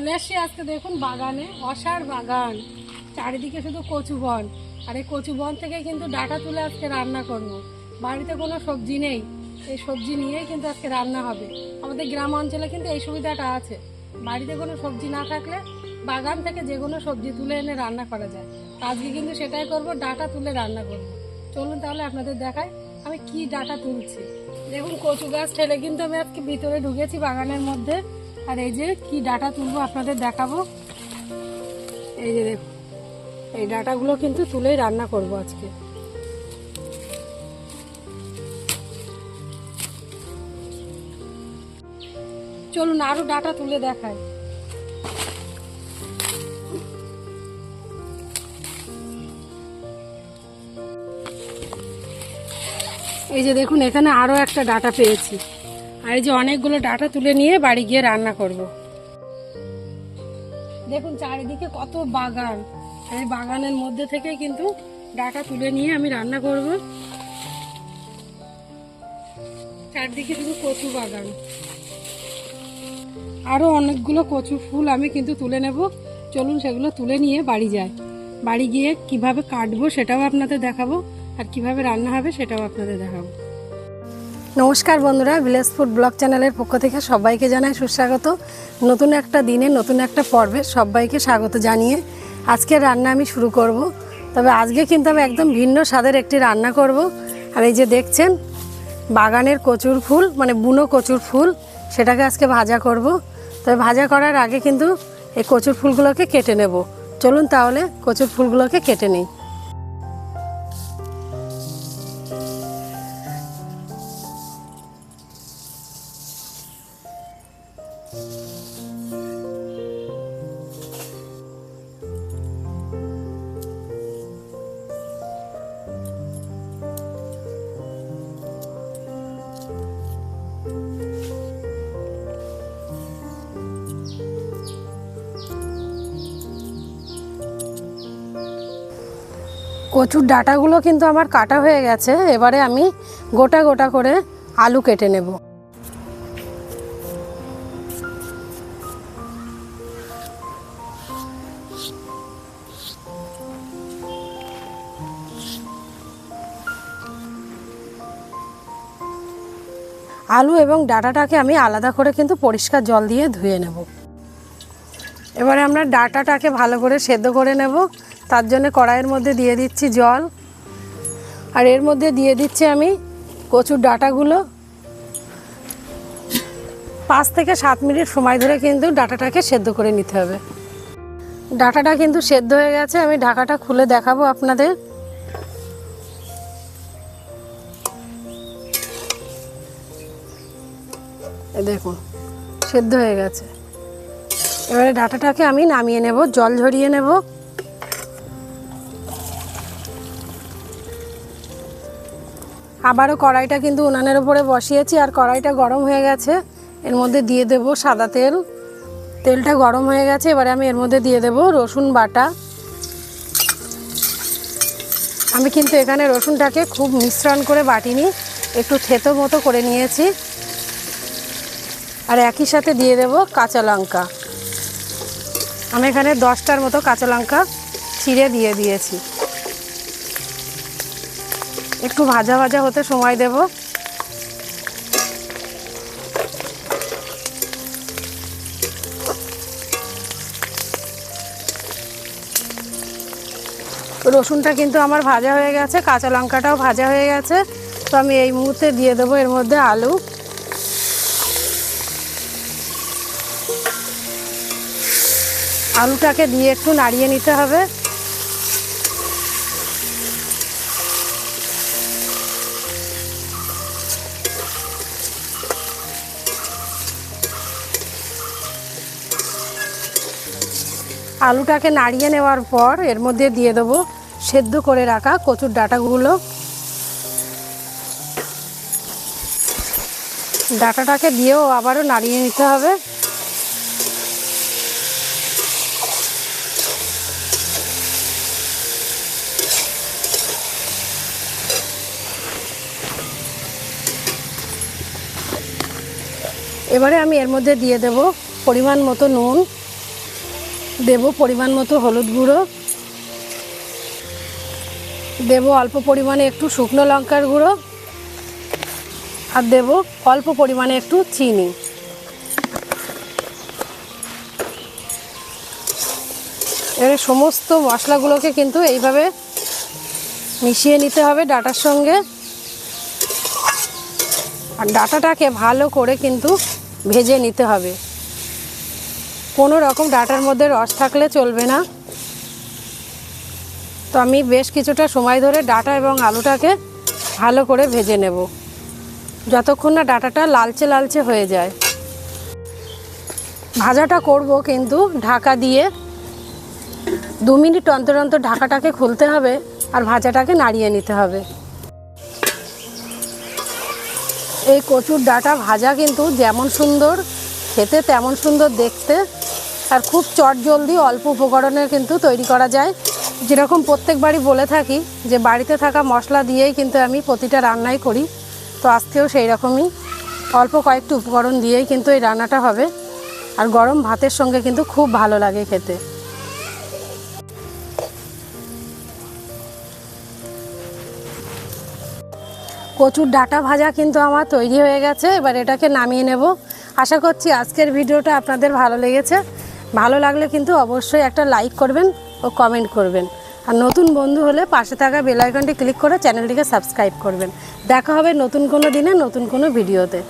চলে আসছি আজকে দেখুন বাগানে, অসার বাগান। চারিদিকে শুধু কচু বন। আর এই কচু বন থেকে কিন্তু ডাটা তুলে আজকে রান্না করব। বাড়িতে কোনো সবজি নেই। এই সবজি নিয়েই কিন্তু আজকে রান্না হবে। আমাদের গ্রাম অঞ্চলে কিন্তু এই সুবিধাটা আছে। বাড়িতে কোনো সবজি না থাকলে বাগান থেকে যে কোনো সবজি তুলে এনে রান্না করা যায়। আজকে কিন্তু সেটাই করব, ডাটা তুলে রান্না করব। চলুন তাহলে আপনাদের দেখাই আমি কি ডাটা তুলছি। দেখুন কচু গাছ ঠেলে কিন্তু আমি আজকে ভিতরে ঢুকেছি বাগানের মধ্যে। আর এই যে কি ডাটা তুলবো আপনাদের দেখাবো। এই যে দেখুন, এই ডাটাগুলো কিন্তু তুলেই রান্না করব আজকে। চলুন আরও ডাটা তুলে দেখাই। এই যে দেখুন, এখানে আরও একটা ডাটা পেয়েছি। আর এই যে অনেকগুলো ডাটা তুলে নিয়ে বাড়ি গিয়ে রান্না করব। দেখুন, চারিদিকে কত বাগান। এই বাগানের মধ্যে থেকে কিন্তু ডাটা তুলে নিয়ে আমি রান্না করব। চারদিকে শুধু কচু বাগান। আরও অনেকগুলো কচু ফুল আমি কিন্তু তুলে নেব। চলুন সেগুলো তুলে নিয়ে বাড়ি যাই। বাড়ি গিয়ে কীভাবে কাটবো সেটাও আপনাদের দেখাবো, আর কীভাবে রান্না হবে সেটাও আপনাদের দেখাবো। নমস্কার বন্ধুরা ভিলেজ ফুড ব্লগ চ্যানেলের পক্ষ থেকে সবাইকে জানাই সুস্বাগত। নতুন একটা দিনে, নতুন একটা পর্বে সবাইকে স্বাগত জানিয়ে আজকে রান্না আমি শুরু করব। তবে আজকে কিন্তু আমি একদম ভিন্ন স্বাদের একটি রান্না করব। আর এই যে দেখছেন, বাগানের কচুর ফুল মানে বুনো কচুর ফুল, সেটাকে আজকে ভাজা করব। তবে ভাজা করার আগে কিন্তু এই কচুর ফুলগুলোকে কেটে নেব। চলুন তাহলে কচুর ফুলগুলোকে কেটে নিই। কচুর ডাটাগুলো কিন্তু আমার কাটা হয়ে গেছে। এবারে আমি গোটা গোটা করে আলু কেটে নেব। আলু এবং ডাটাটাকে আমি আলাদা করে কিন্তু পরিষ্কার জল দিয়ে ধুয়ে নেব। এবারে আমরা ডাটাটাকে ভালো করে সেদ্ধ করে নেব। তার জন্য কড়াইয়ের মধ্যে দিয়ে দিচ্ছি জল। আর এর মধ্যে দিয়ে দিচ্ছি আমি কচুর ডাটাগুলো। পাঁচ থেকে সাত মিনিট সময় ধরে কিন্তু ডাটাটাকে সেদ্ধ করে নিতে হবে। ডাটাটা কিন্তু সেদ্ধ হয়ে গেছে। আমি ঢাকাটা খুলে দেখাবো আপনাদের। এই দেখুন, সেদ্ধ হয়ে গেছে। এবারে ডাটাটাকে আমি নামিয়ে নেব, জল ঝরিয়ে নেব। আবারও কড়াইটা কিন্তু উনানের উপরে বসিয়েছি, আর কড়াইটা গরম হয়ে গেছে। এর মধ্যে দিয়ে দেব সাদা তেল। তেলটা গরম হয়ে গেছে, এবারে আমি এর মধ্যে দিয়ে দেব রসুন বাটা। আমি কিন্তু এখানে রসুনটাকে খুব মিশ্রণ করে বাটিনি, একটু থেতো মতো করে নিয়েছি। আর একই সাথে দিয়ে দেব কাঁচা লঙ্কা। আমি এখানে দশটার মতো কাঁচা লঙ্কা ছিঁড়ে দিয়ে দিয়েছি। একটু ভাজা ভাজা হতে সময় দেব। রসুনটা কিন্তু আমার ভাজা হয়ে গেছে, কাঁচা লঙ্কাটাও ভাজা হয়ে গেছে। তো আমি এই মুহূর্তে দিয়ে দেবো এর মধ্যে আলু। আলুটাকে দিয়ে একটু নাড়িয়ে নিতে হবে। আলুটাকে নাড়িয়ে নেওয়ার পর এর মধ্যে দিয়ে দেবো সেদ্ধ করে রাখা কচুর ডাটাগুলো। ডাটাটাকে দিয়েও আবারও নাড়িয়ে নিতে হবে। এবারে আমি এর মধ্যে দিয়ে দেব পরিমাণ মতো নুন, দেব পরিমাণ মতো হলুদ গুঁড়ো, দেব অল্প পরিমাণে একটু শুকনো লঙ্কার গুঁড়ো, আর দেব অল্প পরিমাণে একটু চিনি। এর সমস্ত মশলাগুলোকে কিন্তু এইভাবে মিশিয়ে নিতে হবে ডাটার সঙ্গে। আর ডাটাটাকে ভালো করে কিন্তু ভেজে নিতে হবে। কোনো রকম ডাটার মধ্যে রস থাকলে চলবে না। তো আমি বেশ কিছুটা সময় ধরে ডাটা এবং আলুটাকে ভালো করে ভেজে নেব। যতক্ষণ না ডাটাটা লালচে লালচে হয়ে যায়। ভাজাটা করব কিন্তু ঢাকা দিয়ে। দু মিনিট অন্তর অন্তর ঢাকাটাকে খুলতে হবে আর ভাজাটাকে নাড়িয়ে নিতে হবে। এই কচুর ডাটা ভাজা কিন্তু যেমন সুন্দর, খেতে তেমন সুন্দর দেখতে। আর খুব চটজলদি অল্প উপকরণের কিন্তু তৈরি করা যায়। যেরকম প্রত্যেকবারই বলে থাকি যে বাড়িতে থাকা মশলা দিয়েই কিন্তু আমি প্রতিটা রান্নাই করি। তো আজকেও সেই রকমই। অল্প কয়েকটি উপকরণ দিয়েই কিন্তু এই রান্নাটা হবে। আর গরম ভাতের সঙ্গে কিন্তু খুব ভালো লাগে খেতে। কচুর ডাটা ভাজা কিন্তু আমার তৈরি হয়ে গেছে, এবার এটাকে নামিয়ে নেব। আশা করছি আজকের ভিডিওটা আপনাদের ভালো লেগেছে। ভালো লাগলে কিন্তু অবশ্যই একটা লাইক করবেন ও কমেন্ট করবেন। আর নতুন বন্ধু হলে পাশে থাকা বেলাইকনটি ক্লিক করে চ্যানেলটিকে সাবস্ক্রাইব করবেন। দেখা হবে নতুন কোনো দিনে, নতুন কোনো ভিডিওতে।